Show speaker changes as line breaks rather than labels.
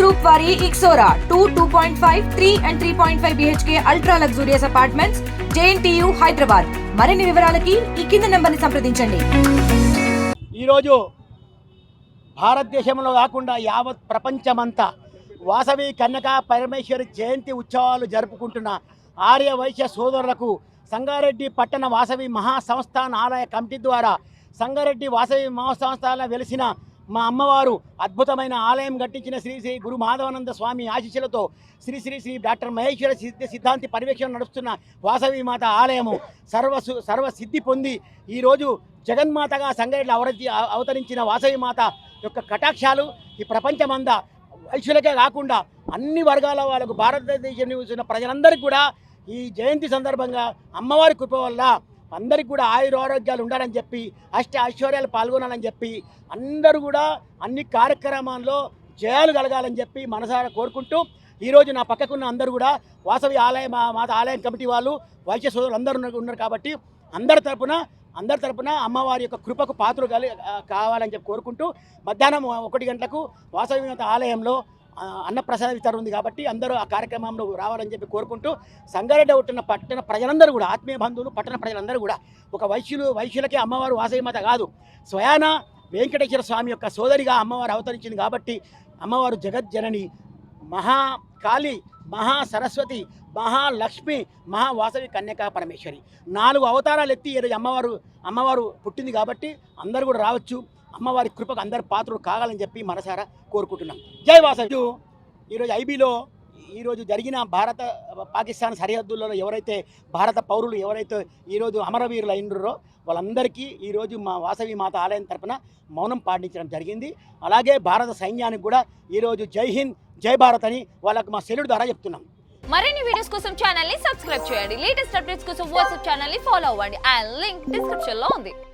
Group వారి Ixora two two point five three and three point five BHK ultra luxurious apartments JNTU Hyderabad మరిన్ని వివరాలకి ఈ కింద నెంబర్ని సంప్రదించండి.
ఈరోజు భారతదేశంలో కాకుండా యావత్ ప్రపంచమంతా వాసవి కన్యక పరమేశ్వరి జయంతి ఉత్సవాలు జరుపుకుంటున్న ఆర్య వైశ్య సోదరులకు సంగారెడ్డి పట్టణ వాసవి మహాసంస్థాన ఆలయ కమిటీ ద్వారా సంగారెడ్డి వాసవి మహాసంస్థాన వెలిసిన మా అమ్మవారు అద్భుతమైన ఆలయం కట్టించిన శ్రీ శ్రీ గురు మాధవానంద స్వామి ఆశీస్సులతో శ్రీ శ్రీ శ్రీ డాక్టర్ మహేశ్వర సిద్ధ సిద్ధాంతి పర్యవేక్షణ నడుస్తున్న వాసవి మాత ఆలయము సర్వ సర్వ సిద్ధి పొంది ఈరోజు జగన్మాతగా సంగారెడ్డిలో అవరతి అవతరించిన వాసవి మాత యొక్క కటాక్షాలు ఈ ప్రపంచమంతా వైశ్యులకే కాకుండా అన్ని వర్గాల వాళ్ళకు భారతదేశం నివసిస్తున్న ప్రజలందరికీ కూడా ఈ జయంతి సందర్భంగా అమ్మవారి కృప వల్ల అందరికి కూడా ఆయుర ఆరోగ్యాలు ఉండాలని చెప్పి అష్ట ఐశ్వర్యాలు పాల్గొనాలని చెప్పి అందరూ కూడా అన్ని కార్యక్రమాల్లో జయాలు కలగాలని చెప్పి మనసారా కోరుకుంటూ ఈరోజు నా పక్కకున్న అందరూ కూడా వాసవి ఆలయ మా మాత ఆలయం కమిటీ వాళ్ళు వైశ్య సోదరులు అందరూ ఉన్నారు- కాబట్టి అందరి తరపున అందరి తరపున అమ్మవారి యొక్క కృపకు పాత్రలు కావాలని చెప్పి కోరుకుంటూ మధ్యాహ్నం ఒకటి గంటలకు వాసవి ఆలయంలో అన్నప్రసాద వితరణ ఉంది కాబట్టి అందరూ ఆ కార్యక్రమంలో రావాలని చెప్పి కోరుకుంటూ సంగారెడ్డి ఉంటున్న పట్టణ ప్రజలందరూ కూడా ఆత్మీయ బంధువులు పట్టణ ప్రజలందరూ కూడా ఒక వైశ్యులు వైశ్యులకే అమ్మవారు వాసవిమత కాదు స్వయాన వెంకటేశ్వర స్వామి యొక్క సోదరిగా అమ్మవారు అవతరించింది కాబట్టి అమ్మవారు జగజ్జనని మహాకాళి మహా సరస్వతి మహాలక్ష్మి మహావాసవి కన్యకా పరమేశ్వరి. నాలుగు అవతారాలు ఎత్తి ఈరోజు అమ్మవారు అమ్మవారు పుట్టింది కాబట్టి అందరూ కూడా రావచ్చు. అమ్మవారి కృపకు అందరు పాత్రలు కావాలని చెప్పి మనసారా కోరుకుంటున్నాం. జై వాసవి ఈరోజు ఐబీలో ఈరోజు జరిగిన భారత పాకిస్తాన్ సరిహద్దుల్లో ఎవరైతే భారత పౌరులు ఎవరైతే ఈరోజు అమరవీరులు అయినరో వాళ్ళందరికీ ఈరోజు మా వాసవి మాత ఆలయం తరపున మౌనం పాటించడం జరిగింది. అలాగే భారత సైన్యానికి కూడా ఈరోజు జై హింద్ జై భారత్ అని వాళ్ళకు మా సెల్యూట్ ద్వారా చెప్తున్నాం.
మరిన్ని వీడియోస్ కోసం ఛానల్ని సబ్స్క్రైబ్ చేయండి. లేటెస్ట్ అప్డేట్స్ కోసం వాట్సాప్ ఛానల్ని ఫాలో అవ్వండి. అండ్ లింక్ డిస్క్రిప్షన్లో ఉంది.